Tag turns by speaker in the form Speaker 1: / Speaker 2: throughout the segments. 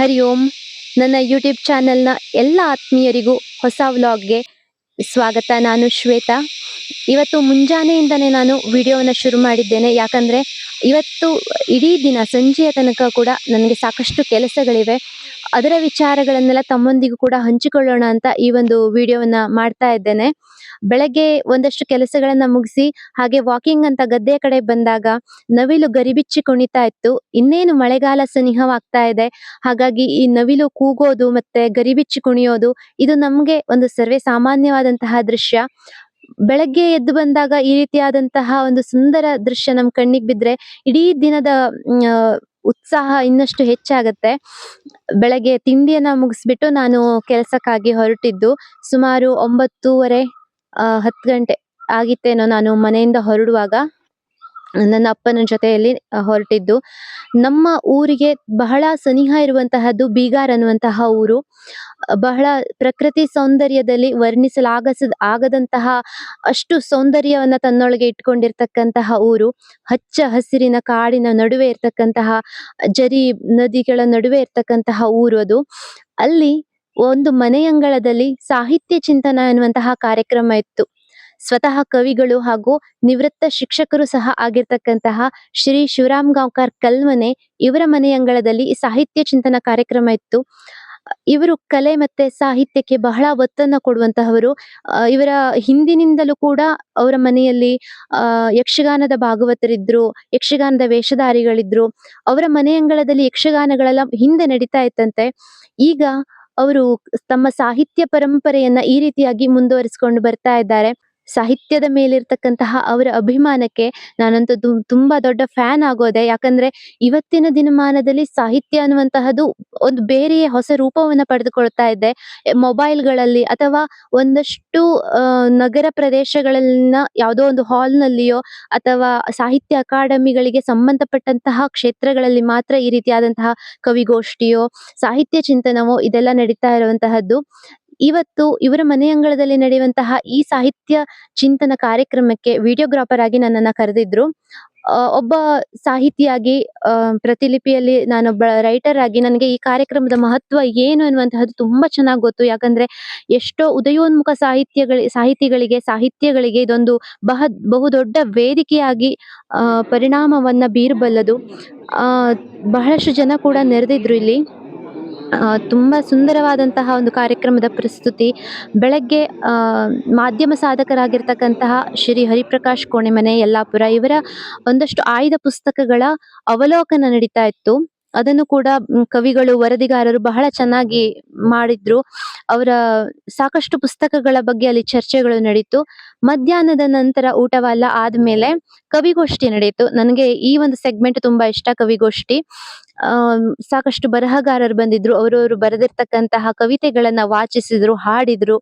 Speaker 1: ಹರಿ ಓಂ ನನ್ನ ಯೂಟ್ಯೂಬ್ ಚಾನೆಲ್ನ ಎಲ್ಲ ಆತ್ಮೀಯರಿಗೂ ಹೊಸ ವ್ಲಾಗ್ಗೆ ಸ್ವಾಗತ. ನಾನು ಶ್ವೇತಾ. ಇವತ್ತು ಮುಂಜಾನೆಯಿಂದನೇ ನಾನು ವಿಡಿಯೋವನ್ನು ಶುರು ಮಾಡಿದ್ದೇನೆ. ಯಾಕಂದರೆ ಇವತ್ತು ಇಡೀ ದಿನ ಸಂಜೆಯ ತನಕ ಕೂಡ ನನಗೆ ಸಾಕಷ್ಟು ಕೆಲಸಗಳಿವೆ. ಅದರ ವಿಚಾರಗಳನ್ನೆಲ್ಲ ತಮ್ಮೊಂದಿಗೂ ಕೂಡ ಹಂಚಿಕೊಳ್ಳೋಣ ಅಂತ ಈ ಒಂದು ವಿಡಿಯೋವನ್ನ ಮಾಡ್ತಾ ಇದ್ದೇನೆ. ಬೆಳಗ್ಗೆ ಒಂದಷ್ಟು ಕೆಲಸಗಳನ್ನ ಮುಗಿಸಿ, ಹಾಗೆ ವಾಕಿಂಗ್ ಅಂತ ಗದ್ದೆಯ ಕಡೆ ಬಂದಾಗ ನವಿಲು ಗರಿಬಿಚ್ಚಿ ಕುಣಿತಾ ಇತ್ತು. ಇನ್ನೇನು ಮಳೆಗಾಲ ಸನಿಹವಾಗ್ತಾ ಇದೆ. ಹಾಗಾಗಿ ಈ ನವಿಲು ಕೂಗೋದು ಮತ್ತೆ ಗರಿಬಿಚ್ಚಿ ಕುಣಿಯೋದು, ಇದು ನಮ್ಗೆ ಒಂದು ಸರ್ವೇ ಸಾಮಾನ್ಯವಾದಂತಹ ದೃಶ್ಯ. ಬೆಳಗ್ಗೆ ಎದ್ದು ಬಂದಾಗ ಈ ರೀತಿಯಾದಂತಹ ಒಂದು ಸುಂದರ ದೃಶ್ಯ ನಮ್ ಕಣ್ಣಿಗೆ ಬಿದ್ರೆ, ಇಡೀ ದಿನದ ಉತ್ಸಾಹ ಇನ್ನಷ್ಟು ಹೆಚ್ಚಾಗತ್ತೆ. ಬೆಳಗ್ಗೆ ತಿಂಡಿಯನ್ನ ಮುಗಿಸ್ಬಿಟ್ಟು ನಾನು ಕೆಲಸಕ್ಕಾಗಿ ಹೊರಟಿದ್ದು ಸುಮಾರು ಒಂಬತ್ತೂವರೆ ಹತ್ತು ಗಂಟೆ ಆಗಿತ್ತೇನೋ ನಾನು ಮನೆಯಿಂದ ಹೊರಡುವಾಗ. ನನ್ನ ಅಪ್ಪನ ಜೊತೆಯಲ್ಲಿ ಹೊರಟಿದ್ದು. ನಮ್ಮ ಊರಿಗೆ ಬಹಳ ಸನಿಹ ಇರುವಂತಹದ್ದು ಬೀಗಾರ್ ಅನ್ನುವಂತಹ ಊರು. ಬಹಳ ಪ್ರಕೃತಿ ಸೌಂದರ್ಯದಲ್ಲಿ ವರ್ಣಿಸಲಾಗಸ, ಆಗದಂತಹ ಅಷ್ಟು ಸೌಂದರ್ಯವನ್ನ ತನ್ನೊಳಗೆ ಇಟ್ಕೊಂಡಿರ್ತಕ್ಕಂತಹ ಊರು. ಹಚ್ಚ ಹಸಿರಿನ ಕಾಡಿನ ನಡುವೆ ಇರ್ತಕ್ಕಂತಹ, ಜರಿ ನದಿಗಳ ನಡುವೆ ಇರ್ತಕ್ಕಂತಹ ಊರು ಅದು. ಅಲ್ಲಿ ಒಂದು ಮನೆಯಂಗಳದಲ್ಲಿ ಸಾಹಿತ್ಯ ಚಿಂತನ ಎನ್ನುವಂತಹ ಕಾರ್ಯಕ್ರಮ ಇತ್ತು. ಸ್ವತಃ ಕವಿಗಳು ಹಾಗೂ ನಿವೃತ್ತ ಶಿಕ್ಷಕರು ಸಹ ಆಗಿರ್ತಕ್ಕಂತಹ ಶ್ರೀ ಶಿವರಾಮ್ ಗಾಂವ್ಕರ್ ಕಲ್ಮನೆ ಇವರ ಮನೆಯಂಗಳದಲ್ಲಿ ಸಾಹಿತ್ಯ ಚಿಂತನ ಕಾರ್ಯಕ್ರಮ ಇತ್ತು. ಇವರು ಕಲೆ ಮತ್ತೆ ಸಾಹಿತ್ಯಕ್ಕೆ ಬಹಳ ಒತ್ತನ್ನ ಕೊಡುವಂತಹವರು. ಇವರ ಹಿಂದಿನಿಂದಲೂ ಕೂಡ ಅವರ ಮನೆಯಲ್ಲಿ ಯಕ್ಷಗಾನದ ಭಾಗವತರಿದ್ರು, ಯಕ್ಷಗಾನದ ವೇಷಧಾರಿಗಳಿದ್ರು. ಅವರ ಮನೆಯಂಗಳದಲ್ಲಿ ಯಕ್ಷಗಾನಗಳೆಲ್ಲ ಹಿಂದೆ ನಡೀತಾ ಇತ್ತಂತೆ. ಈಗ ಅವರು ತಮ್ಮ ಸಾಹಿತ್ಯ ಪರಂಪರೆಯನ್ನ ಈ ರೀತಿಯಾಗಿ ಮುಂದುವರಿಸಿಕೊಂಡು ಬರ್ತಾ ಇದ್ದಾರೆ. ಸಾಹಿತ್ಯದ ಮೇಲಿರ್ತಕ್ಕಂತಹ ಅವರ ಅಭಿಮಾನಕ್ಕೆ ನಾನಂತೂ ತುಂಬಾ ದೊಡ್ಡ ಫ್ಯಾನ್ ಆಗೋದೆ. ಯಾಕಂದ್ರೆ ಇವತ್ತಿನ ದಿನಮಾನದಲ್ಲಿ ಸಾಹಿತ್ಯ ಅನ್ನುವಂತಹದ್ದು ಒಂದು ಬೇರೆಯೇ ಹೊಸ ರೂಪವನ್ನ ಪಡೆದುಕೊಳ್ತಾ ಇದೆ. ಮೊಬೈಲ್ಗಳಲ್ಲಿ ಅಥವಾ ಒಂದಷ್ಟು ನಗರ ಪ್ರದೇಶಗಳಲ್ಲಿನ ಯಾವುದೋ ಒಂದು ಹಾಲ್ನಲ್ಲಿಯೋ ಅಥವಾ ಸಾಹಿತ್ಯ ಅಕಾಡೆಮಿಗಳಿಗೆ ಸಂಬಂಧಪಟ್ಟಂತಹ ಕ್ಷೇತ್ರಗಳಲ್ಲಿ ಮಾತ್ರ ಈ ರೀತಿಯಾದಂತಹ ಕವಿಗೋಷ್ಠಿಯೋ, ಸಾಹಿತ್ಯ ಚಿಂತನವೋ ಇದೆಲ್ಲ ನಡೀತಾ ಇರುವಂತಹದ್ದು. ಇವತ್ತು ಇವರ ಮನೆಯಂಗಳದಲ್ಲಿ ನಡೆಯುವಂತಹ ಈ ಸಾಹಿತ್ಯ ಚಿಂತನ ಕಾರ್ಯಕ್ರಮಕ್ಕೆ ವಿಡಿಯೋಗ್ರಾಫರ್ ಆಗಿ ನನ್ನನ್ನ ಕರೆದಿದ್ರು. ಒಬ್ಬ ಸಾಹಿತಿಯಾಗಿ ಪ್ರತಿಲಿಪಿಯಲ್ಲಿ ನಾನೊಬ್ಬ ರೈಟರ್ ಆಗಿ ನನಗೆ ಈ ಕಾರ್ಯಕ್ರಮದ ಮಹತ್ವ ಏನು ಅನ್ನುವಂತಹದ್ದು ತುಂಬಾ ಚೆನ್ನಾಗಿ ಗೊತ್ತು. ಯಾಕಂದ್ರೆ ಎಷ್ಟೋ ಉದಯೋನ್ಮುಖ ಸಾಹಿತ್ಯಗಳ, ಸಾಹಿತಿಗಳಿಗೆ, ಸಾಹಿತ್ಯಗಳಿಗೆ ಇದೊಂದು ಬಹ, ಬಹುದೊಡ್ಡ ವೇದಿಕೆಯಾಗಿ ಪರಿಣಾಮವನ್ನ ಬೀರಬಲ್ಲದು. ಬಹಳಷ್ಟು ಜನ ಕೂಡ ನೆರೆದಿದ್ರು ಇಲ್ಲಿ. ತುಂಬಾ ಸುಂದರವಾದಂತಹ ಒಂದು ಕಾರ್ಯಕ್ರಮದ ಪ್ರಸ್ತುತಿ. ಬೆಳಗ್ಗೆ ಮಾಧ್ಯಮ ಸಾಧಕರಾಗಿರ್ತಕ್ಕಂತಹ ಶ್ರೀ ಹರಿಪ್ರಕಾಶ್ ಕೋಣೆಮನೆ, ಯಲ್ಲಾಪುರ, ಇವರ ಒಂದಷ್ಟು ಆಯ್ದ ಪುಸ್ತಕಗಳ ಅವಲೋಕನ ನಡೀತಾ ಇತ್ತು. ಅದನ್ನು ಕೂಡ ಕವಿಗಳು, ವರದಿಗಾರರು ಬಹಳ ಚೆನ್ನಾಗಿ ಮಾಡಿದ್ರು. ಅವರ ಸಾಕಷ್ಟು ಪುಸ್ತಕಗಳ ಬಗ್ಗೆ ಅಲ್ಲಿ ಚರ್ಚೆಗಳು ನಡೀತು. ಮಧ್ಯಾಹ್ನದ ನಂತರ ಊಟವೆಲ್ಲ ಆದ್ಮೇಲೆ ಕವಿಗೋಷ್ಠಿ ನಡೆಯಿತು. ನನಗೆ ಈ ಒಂದು ಸೆಗ್ಮೆಂಟ್ ತುಂಬಾ ಇಷ್ಟ, ಕವಿಗೋಷ್ಠಿ. ಸಾಕಷ್ಟು ಬರಹಗಾರರು ಬಂದಿದ್ರು. ಅವರವರು ಬರೆದಿರ್ತಕ್ಕಂತಹ ಕವಿತೆಗಳನ್ನ ವಾಚಿಸಿದ್ರು, ಹಾಡಿದ್ರು.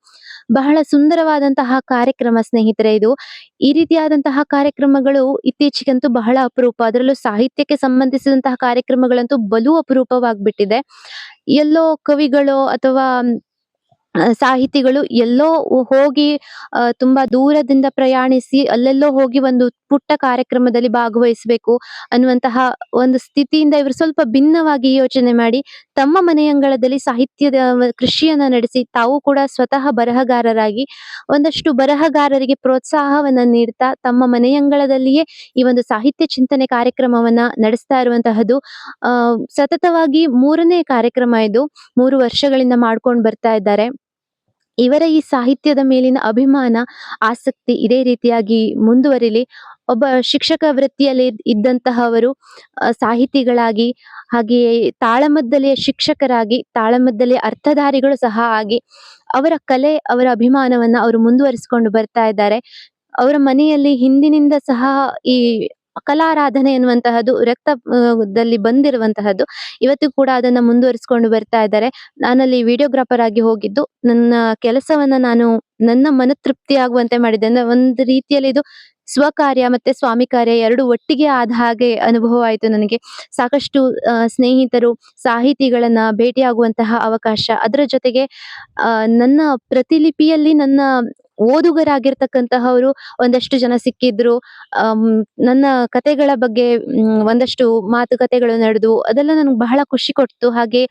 Speaker 1: ಬಹಳ ಸುಂದರವಾದಂತಹ ಕಾರ್ಯಕ್ರಮ ಸ್ನೇಹಿತರೆ ಇದು. ಈ ರೀತಿಯಾದಂತಹ ಕಾರ್ಯಕ್ರಮಗಳು ಇತ್ತೀಚೆಗಂತೂ ಬಹಳ ಅಪರೂಪ. ಅದರಲ್ಲೂ ಸಾಹಿತ್ಯಕ್ಕೆ ಸಂಬಂಧಿಸಿದಂತಹ ಕಾರ್ಯಕ್ರಮಗಳಂತೂ ಬಲು ಅಪರೂಪವಾಗ್ಬಿಟ್ಟಿದೆ. ಎಲ್ಲೋ ಕವಿಗಳು ಅಥವಾ ಸಾಹಿತಿಗಳು ಎಲ್ಲೋ ಹೋಗಿ ತುಂಬಾ ದೂರದಿಂದ ಪ್ರಯಾಣಿಸಿ, ಅಲ್ಲೆಲ್ಲೋ ಹೋಗಿ ಒಂದು ಪುಟ್ಟ ಕಾರ್ಯಕ್ರಮದಲ್ಲಿ ಭಾಗವಹಿಸಬೇಕು ಅನ್ನುವಂತಹ ಒಂದು ಸ್ಥಿತಿಯಿಂದ ಇವರು ಸ್ವಲ್ಪ ಭಿನ್ನವಾಗಿ ಯೋಚನೆ ಮಾಡಿ, ತಮ್ಮ ಮನೆಯಂಗಳದಲ್ಲಿ ಸಾಹಿತ್ಯದ ಕೃಷಿಯನ್ನ ನಡೆಸಿ, ತಾವು ಕೂಡ ಸ್ವತಃ ಬರಹಗಾರರಾಗಿ, ಒಂದಷ್ಟು ಬರಹಗಾರರಿಗೆ ಪ್ರೋತ್ಸಾಹವನ್ನ ನೀಡ್ತಾ, ತಮ್ಮ ಮನೆಯಂಗಳದಲ್ಲಿಯೇ ಈ ಒಂದು ಸಾಹಿತ್ಯ ಚಿಂತನೆ ಕಾರ್ಯಕ್ರಮವನ್ನ ನಡೆಸ್ತಾ ಇರುವಂತಹದ್ದು ಸತತವಾಗಿ ಮೂರನೇ ಕಾರ್ಯಕ್ರಮ ಇದು, ಮೂರು ವರ್ಷಗಳಿಂದ ಮಾಡ್ಕೊಂಡು ಬರ್ತಾ ಇದ್ದಾರೆ. ಇವರ ಈ ಸಾಹಿತ್ಯದ ಮೇಲಿನ ಅಭಿಮಾನ, ಆಸಕ್ತಿ ಇದೇ ರೀತಿಯಾಗಿ ಮುಂದುವರಿಲಿ. ಒಬ್ಬ ಶಿಕ್ಷಕ ವೃತ್ತಿಯಲ್ಲಿ ಇದ್- ಇದ್ದಂತಹವರು ಸಾಹಿತಿಗಳಾಗಿ, ಹಾಗೆಯೇ ತಾಳಮದ್ದಲೆಯ ಶಿಕ್ಷಕರಾಗಿ, ತಾಳಮದ್ದಲೆಯ ಅರ್ಥಧಾರಿಗಳು ಸಹ ಆಗಿ ಅವರ ಕಲೆ, ಅವರ ಅಭಿಮಾನವನ್ನ ಅವರು ಮುಂದುವರಿಸಿಕೊಂಡು ಬರ್ತಾ ಇದ್ದಾರೆ. ಅವರ ಮನೆಯಲ್ಲಿ ಹಿಂದಿನಿಂದ ಸಹ ಈ ಕಲಾರಾಧನೆ ಎನ್ನುವಂತಹದ್ದು ರಕ್ತದಲ್ಲಿ ಬಂದಿರುವಂತಹದ್ದು. ಇವತ್ತು ಕೂಡ ಅದನ್ನ ಮುಂದುವರಿಸಿಕೊಂಡು ಬರ್ತಾ ಇದ್ದಾರೆ. ನಾನಲ್ಲಿ ವಿಡಿಯೋಗ್ರಾಫರ್ ಆಗಿ ಹೋಗಿದ್ದು, ನನ್ನ ಕೆಲಸವನ್ನ ನಾನು ನನ್ನ ಮನ ತೃಪ್ತಿ ಆಗುವಂತೆ ಮಾಡಿದೆ. ಅಂದ್ರೆ ಒಂದು ರೀತಿಯಲ್ಲಿ ಇದು ಸ್ವಕಾರ್ಯ ಮತ್ತೆ ಸ್ವಾಮಿ ಕಾರ್ಯ ಎರಡು ಒಟ್ಟಿಗೆ ಆದ ಹಾಗೆ ಅನುಭವ ಆಯಿತು ನನಗೆ. ಸಾಕಷ್ಟು ಸ್ನೇಹಿತರು, ಸಾಹಿತಿಗಳನ್ನ ಭೇಟಿಯಾಗುವಂತಹ ಅವಕಾಶ. ಅದರ ಜೊತೆಗೆ ನನ್ನ ಪ್ರತಿಲಿಪಿಯಲ್ಲಿ ನನ್ನ ಓದುಗರಾಗಿರ್ತಕ್ಕಂತಹವರು ಒಂದಷ್ಟು ಜನ ಸಿಕ್ಕಿದ್ರು. ನನ್ನ ಕತೆಗಳ ಬಗ್ಗೆ ಒಂದಷ್ಟು ಮಾತುಕತೆಗಳು ನಡೆದು ಅದೆಲ್ಲ ನನಗೆ ಬಹಳ ಖುಷಿ ಕೊಡ್ತು. ಹಾಗೆ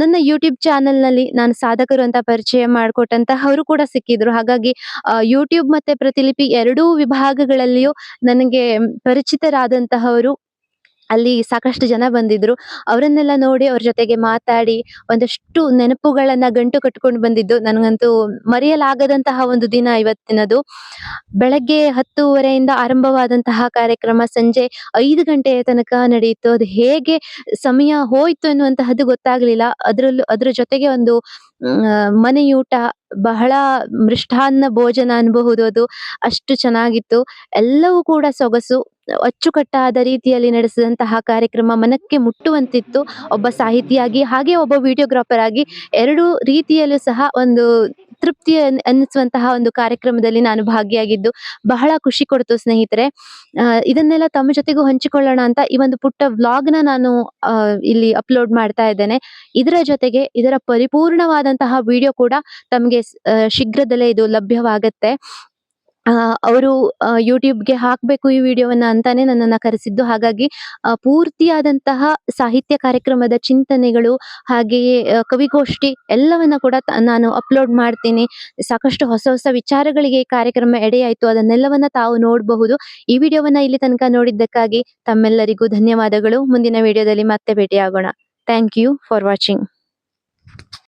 Speaker 1: ನನ್ನ ಯೂಟ್ಯೂಬ್ ಚಾನೆಲ್‌ನಲ್ಲಿ ನಾನು ಸಾಧಕರು ಅಂತ ಪರಿಚಯ ಮಾಡಿಕೊಟ್ಟಂತಹವರು ಕೂಡ ಸಿಕ್ಕಿದ್ರು. ಹಾಗಾಗಿ ಯೂಟ್ಯೂಬ್ ಮತ್ತೆ ಪ್ರತಿಲಿಪಿ ಎರಡೂ ವಿಭಾಗಗಳಲ್ಲಿಯೂ ನನಗೆ ಪರಿಚಿತರಾದಂತಹವರು ಅಲ್ಲಿ ಸಾಕಷ್ಟು ಜನ ಬಂದಿದ್ರು. ಅವರನ್ನೆಲ್ಲ ನೋಡಿ ಅವ್ರ ಜೊತೆಗೆ ಮಾತಾಡಿ ಒಂದಷ್ಟು ನೆನಪುಗಳನ್ನ ಗಂಟು ಕಟ್ಕೊಂಡು ಬಂದಿದ್ದು ನನಗಂತೂ ಮರೆಯಲಾಗದಂತಹ ಒಂದು ದಿನ ಇವತ್ತಿನದು. ಬೆಳಗ್ಗೆ 10:30 ಯಿಂದ ಆರಂಭವಾದಂತಹ ಕಾರ್ಯಕ್ರಮ ಸಂಜೆ ಐದು ಗಂಟೆಯ ತನಕ ನಡೆಯಿತು. ಅದು ಹೇಗೆ ಸಮಯ ಹೋಯ್ತು ಅನ್ನುವಂತಹದ್ದು ಗೊತ್ತಾಗ್ಲಿಲ್ಲ. ಅದ್ರಲ್ಲೂ ಅದ್ರ ಜೊತೆಗೆ ಒಂದು ಮನೆಯೂಟ, ಬಹಳ ಮೃಷ್ಟಾನ್ನ ಭೋಜನ ಅನ್ಬಹುದು ಅದು. ಅಷ್ಟು ಚೆನ್ನಾಗಿತ್ತು. ಎಲ್ಲವೂ ಕೂಡ ಸೊಗಸು. ಅಚ್ಚುಕಟ್ಟಾದ ರೀತಿಯಲ್ಲಿ ನಡೆಸಿದಂತಹ ಕಾರ್ಯಕ್ರಮ ಮನಕ್ಕೆ ಮುಟ್ಟುವಂತಿತ್ತು. ಒಬ್ಬ ಸಾಹಿತಿಯಾಗಿ ಹಾಗೆ ಒಬ್ಬ ವಿಡಿಯೋಗ್ರಾಫರ್ ಆಗಿ ಎರಡು ರೀತಿಯಲ್ಲೂ ಸಹ ಒಂದು ತೃಪ್ತಿ ಅನ್, ಅನ್ನಿಸುವಂತಹ ಒಂದು ಕಾರ್ಯಕ್ರಮದಲ್ಲಿ ನಾನು ಭಾಗಿಯಾಗಿದ್ದು ಬಹಳ ಖುಷಿ ಕೊಡ್ತು ಸ್ನೇಹಿತರೆ. ಇದನ್ನೆಲ್ಲ ತಮ್ಮ ಜೊತೆಗೂ ಹಂಚಿಕೊಳ್ಳೋಣ ಅಂತ ಈ ಒಂದು ಪುಟ್ಟ ವ್ಲಾಗ್‌ನ ನಾನು, ಆ, ಇಲ್ಲಿ ಅಪ್‌ಲೋಡ್ ಮಾಡ್ತಾ ಇದ್ದೇನೆ. ಇದರ ಜೊತೆಗೆ ಇದರ ಪರಿಪೂರ್ಣವಾದಂತಹ ವಿಡಿಯೋ ಕೂಡ ತಮಗೆ ಶೀಘ್ರದಲ್ಲೇ ಇದು ಲಭ್ಯವಾಗತ್ತೆ. ಅವರು ಯೂಟ್ಯೂಬ್ ಯೂಟ್ಯೂಬ್‌ಗೆ ಹಾಕಬೇಕು ಈ ವಿಡಿಯೋವನ್ನ ಅಂತಾನೆ ನನ್ನನ್ನ ಕರೆಸಿದ್ದು. ಹಾಗಾಗಿ ಪೂರ್ತಿಯಾದಂತಹ ಸಾಹಿತ್ಯ ಕಾರ್ಯಕ್ರಮದ ಚಿಂತನೆಗಳು ಹಾಗೆಯೇ ಕವಿಗೋಷ್ಠಿ ಎಲ್ಲವನ್ನ ಕೂಡ ನಾನು ಅಪ್‌ಲೋಡ್ ಮಾಡ್ತೀನಿ. ಸಾಕಷ್ಟು ಹೊಸ ಹೊಸ ವಿಚಾರಗಳಿಗೆ ಕಾರ್ಯಕ್ರಮ ಎಡೆಯಾಯಿತು ಅದನ್ನೆಲ್ಲವನ್ನ ತಾವು ನೋಡಬಹುದು. ಈ ವಿಡಿಯೋವನ್ನ ಇಲ್ಲಿ ತನಕ ನೋಡಿದ್ದಕ್ಕಾಗಿ ತಮ್ಮೆಲ್ಲರಿಗೂ ಧನ್ಯವಾದಗಳು. ಮುಂದಿನ ವಿಡಿಯೋದಲ್ಲಿ ಮತ್ತೆ ಭೇಟಿಯಾಗೋಣ. Thank you for watching.